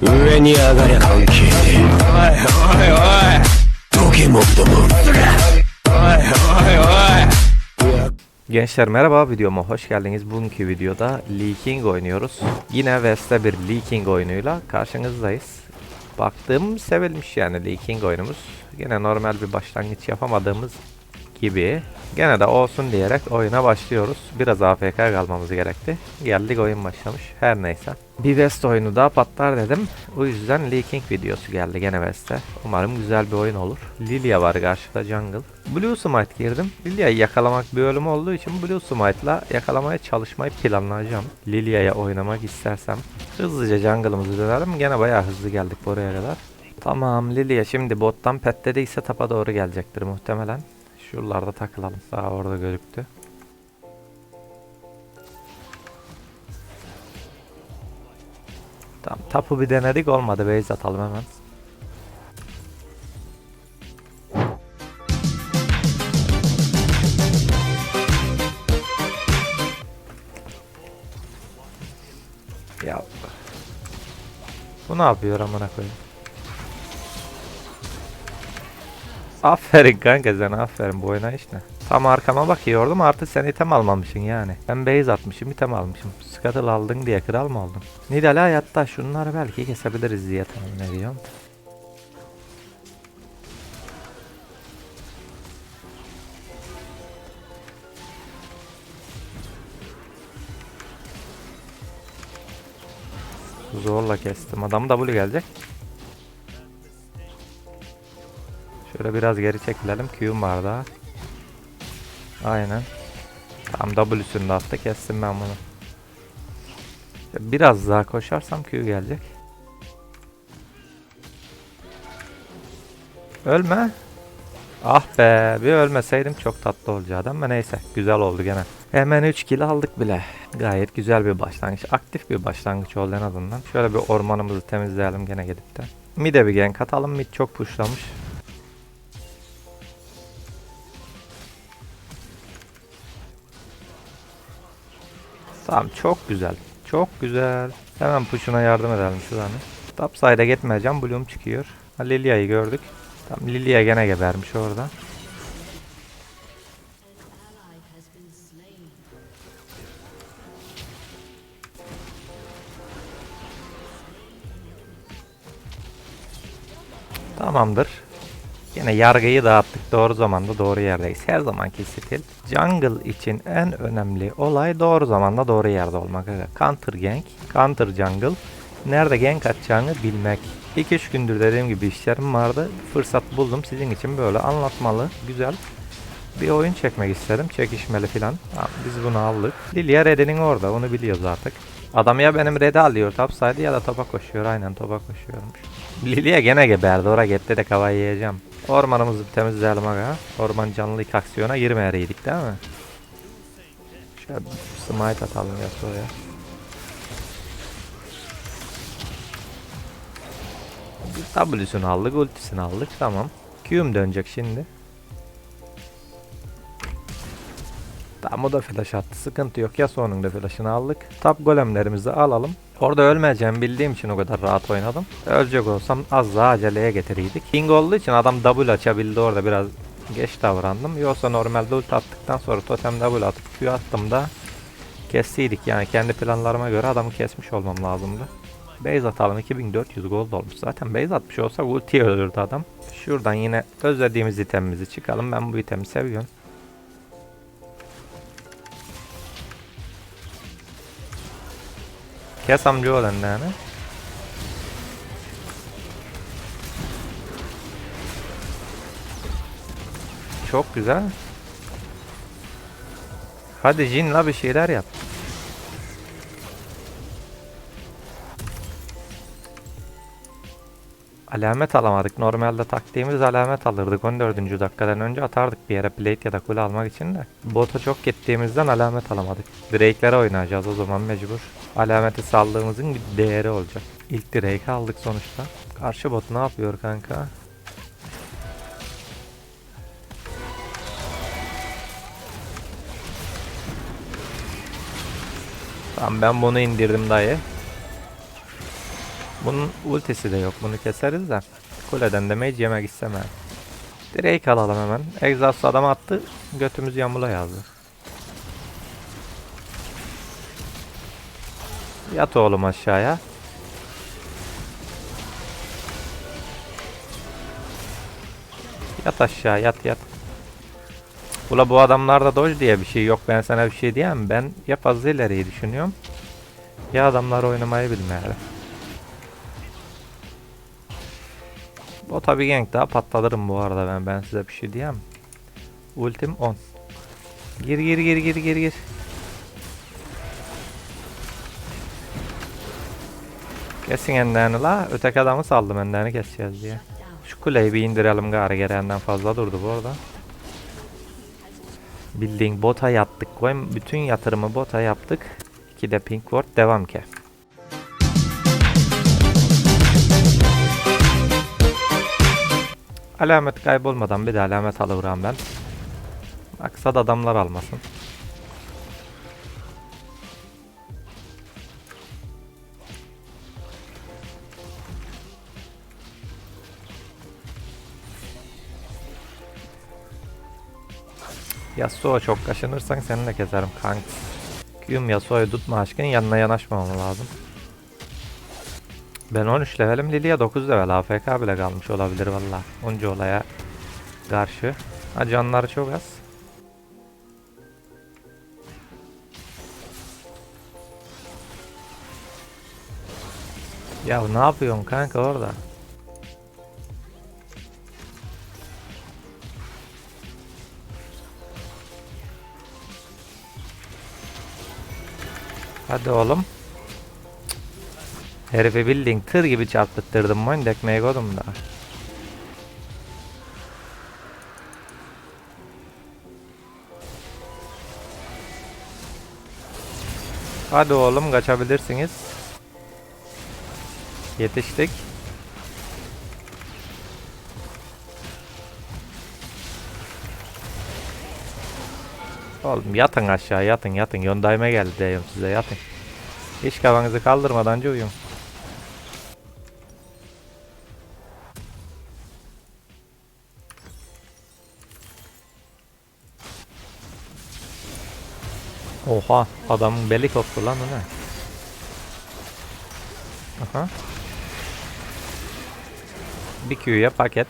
上に上がりゃ関係ねえおいおいおいどけもっともおいおいおい Gençler merhaba videoma hoş geldiniz. Bugünkü videoda Lee King oynuyoruz. Yine West'te bir Lee King oyunuyla karşınızdayız. Baktığım sevilmiş yani Lee King oyunumuz. Yine normal bir başlangıç yapamadığımız gibi. Gene de olsun diyerek oyuna başlıyoruz. Biraz AFK kalmamız gerekti. Geldik oyun başlamış. Her neyse. Bir West oyunu daha patlar dedim. O yüzden Lee King videosu geldi gene West'e. Umarım güzel bir oyun olur. Lilia var karşıda jungle. Blue Smite girdim. Lilia'yı yakalamak bir ölüm olduğu için Blue Smite'la yakalamaya çalışmayı planlayacağım. Lilia'ya oynamak istersem. Hızlıca jungle'ımızı dönelim. Gene bayağı hızlı geldik buraya kadar. Tamam Lilia şimdi bottan petlediyse tapa doğru gelecektir muhtemelen. Şuralarda takılalım. Daha orada gözüktü. Tamam tapu bir denedik olmadı. Base atalım hemen. Ya bu ne yapıyor amına koyayım? Aferin kanka sen aferin bu oynayış ne? Tam arkama bakıyordum artık sen item almamışsın yani. Ben base atmışım item almışım. Scuttle aldın diye kral mı oldun? Nidal hayatta şunları belki kesebiliriz diye tahmin ediyorum. Zorla kestim. Adam W gelecek. Şöyle biraz geri çekilelim. Q'm var daha. Aynen. Tam W'sünü de attı. Kestim ben bunu. Biraz daha koşarsam Q gelecek. Ölme. Ah be bir ölmeseydim çok tatlı olacaktı ama neyse güzel oldu gene. Hemen 3 kill aldık bile. Gayet güzel bir başlangıç. Aktif bir başlangıç oldu en azından. Şöyle bir ormanımızı temizleyelim gene gidip de. Mid'e bir gank atalım. Mid çok pushlamış. Tamam çok güzel. Çok güzel. Hemen push'una yardım edelim şu an. Topside'a gitmeyeceğim. Bloom çıkıyor. Lilia'yı gördük. Tamam Lilia gene gebermiş orada. Tamamdır. Yine yargıyı dağıttık. Doğru zamanda doğru yerdeyiz. Her zamanki stil. Jungle için en önemli olay doğru zamanda doğru yerde olmak. Counter gank, counter jungle. Nerede gank atacağını bilmek. 2-3 gündür dediğim gibi işlerim vardı. Fırsat buldum. Sizin için böyle anlatmalı, güzel bir oyun çekmek istedim. Çekişmeli filan. Biz bunu aldık. Lilia Red'inin orada. Onu biliyoruz artık. Adam ya benim Red'i alıyor topside ya da topa koşuyor. Aynen topa koşuyormuş. Lilia gene geberdi. Oraya gitti de kavayı yiyeceğim. Ormanımızı bir temizleyelim aga. Orman canlı ilk aksiyona girmeyeydik değil mi? Şöyle smite atalım Yasuo'ya. W'sunu aldık, ultisini aldık. Tamam. Q'm dönecek şimdi. Tamam o da flash attı. Sıkıntı yok. Yasuo'nun da flash'ını aldık. Top golemlerimizi alalım. Orada ölmeyeceğimi bildiğim için o kadar rahat oynadım. Ölecek olsam az daha aceleye getiriydik. King olduğu için adam double açabildi orada biraz geç davrandım. Yoksa normalde ult attıktan sonra totem double atıp Q attım da kestiydik yani kendi planlarıma göre adamı kesmiş olmam lazımdı. Base atalım 2400 gold olmuş. Zaten base atmış olsa ultiye ölürdü adam. Şuradan yine özlediğimiz itemimizi çıkalım. Ben bu itemi seviyorum. Amca olan yani. Çok güzel. Hadi Jin la bir şeyler yap. Alamet alamadık. Normalde taktiğimiz alamet alırdık. 14. dakikadan önce atardık bir yere plate ya da kule almak için de. Bota çok gittiğimizden alamet alamadık. Drake'lere oynayacağız o zaman mecbur. Alameti saldığımızın bir değeri olacak. İlk Drake aldık sonuçta. Karşı bot ne yapıyor kanka? Tamam ben bunu indirdim dayı. Bunun ultisi de yok. Bunu keseriz de. Kuleden damage yemek istemem. Direkt alalım hemen. Exhaust adam attı. Götümüz yamula yazdı. Yat oğlum aşağıya. Yat aşağı yat yat. Ula bu adamlarda dodge diye bir şey yok. Ben sana bir şey diyemem. Ben ya fazla ileriyi düşünüyorum. Ya adamlar oynamayı bilmiyor. O tabi gank daha patlatırım bu arada ben. Ben size bir şey diyemem. Ultim 10. Gir gir gir gir gir gir. Kesin endeni la. Öteki adamı saldım endeni keseceğiz diye. Şu kuleyi bir indirelim gari gereğinden fazla durdu bu arada. Bildiğin bota yattık. Bütün yatırımı bota yaptık. 2 de pink ward devam ki. Alamet kaybolmadan bir de alamet alıvram ben. Maksat adamlar almasın. Yasuo çok kaşınırsan seni de keserim kanks. Q'm Yasuo'yu tutma aşkın yanına yanaşmamam lazım. Ben 13 levelim Lilia 9 level AFK bile kalmış olabilir valla. Onca olaya karşı. Ha canları çok az. Ya ne yapıyorsun kanka orada? Hadi oğlum. Herifi bildiğin tır gibi çarpıttırdım ben dekmeye koydum da. Hadi oğlum kaçabilirsiniz. Yetiştik. Oğlum yatın aşağı yatın yatın. Yondayma geldi diyorum size yatın. Hiç kafanızı kaldırmadan uyuyun. Oha adamın beli koptu lan ne? Aha. Bir Q'ya paket.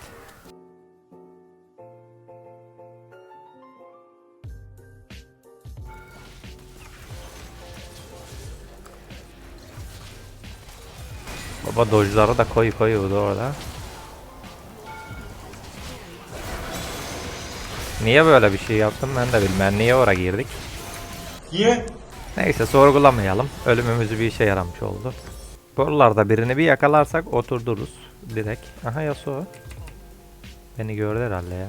Baba dojları da koy koyuyordu orada. Niye böyle bir şey yaptım ben de bilmem. Niye oraya girdik? Niye? Neyse sorgulamayalım. Ölümümüz bir işe yaramış oldu. Buralarda birini bir yakalarsak oturduruz. Direkt. Aha Yasuo. Beni gördü herhalde ya.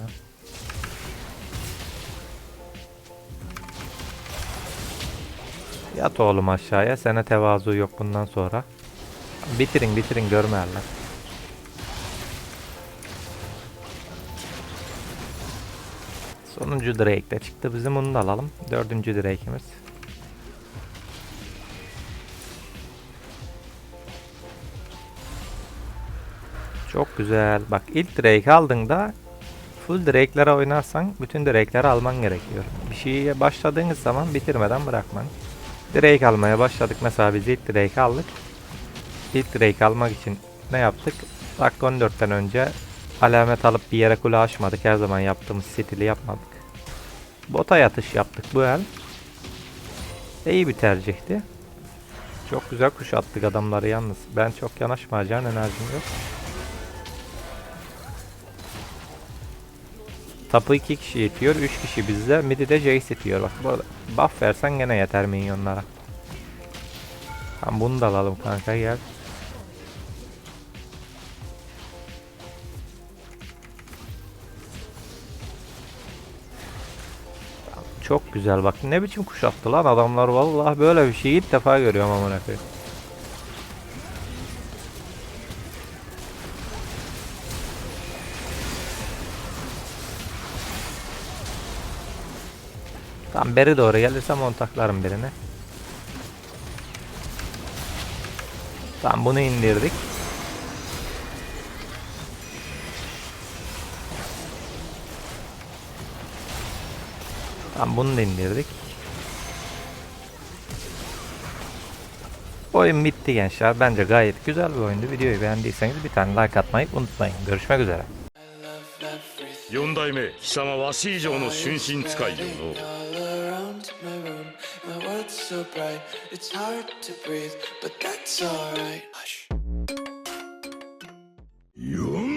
Yat oğlum aşağıya. Sana tevazu yok bundan sonra. Bitirin bitirin görmeyenler. Sonuncu Drake de çıktı. Bizim onu da alalım. Dördüncü Drake'imiz. Çok güzel. Bak ilk Drake aldığında full Drake'lere oynarsan bütün Drake'leri alman gerekiyor. Bir şeye başladığınız zaman bitirmeden bırakman. Drake almaya başladık. Mesela biz ilk Drake aldık. İlk Drake almak için ne yaptık? Dakika 14'ten önce alamet alıp bir yere kule açmadık. Her zaman yaptığımız stili yapmadık. Bota yatış yaptık bu el. İyi bir tercihti. Çok güzel kuşattık adamları yalnız. Ben çok yanaşmayacağım enerjim yok. Tapu 2 kişi itiyor, 3 kişi bizde. Midi de Jace itiyor. Bak burada buff versen gene yeter minyonlara. Tamam bunu da alalım kanka gel. Çok güzel bak ne biçim kuşattı lan adamlar vallahi böyle bir şeyi ilk defa görüyorum amına koyayım. Tam beri doğru gelirsem montaklarım birini. Tamam bunu indirdik. Tamam bunu da indirdik. Oyun bitti gençler. Bence gayet güzel bir oyundu. Videoyu beğendiyseniz bir tane like atmayı unutmayın. Görüşmek üzere. 4代目貴様わし以上の春心使いよの。My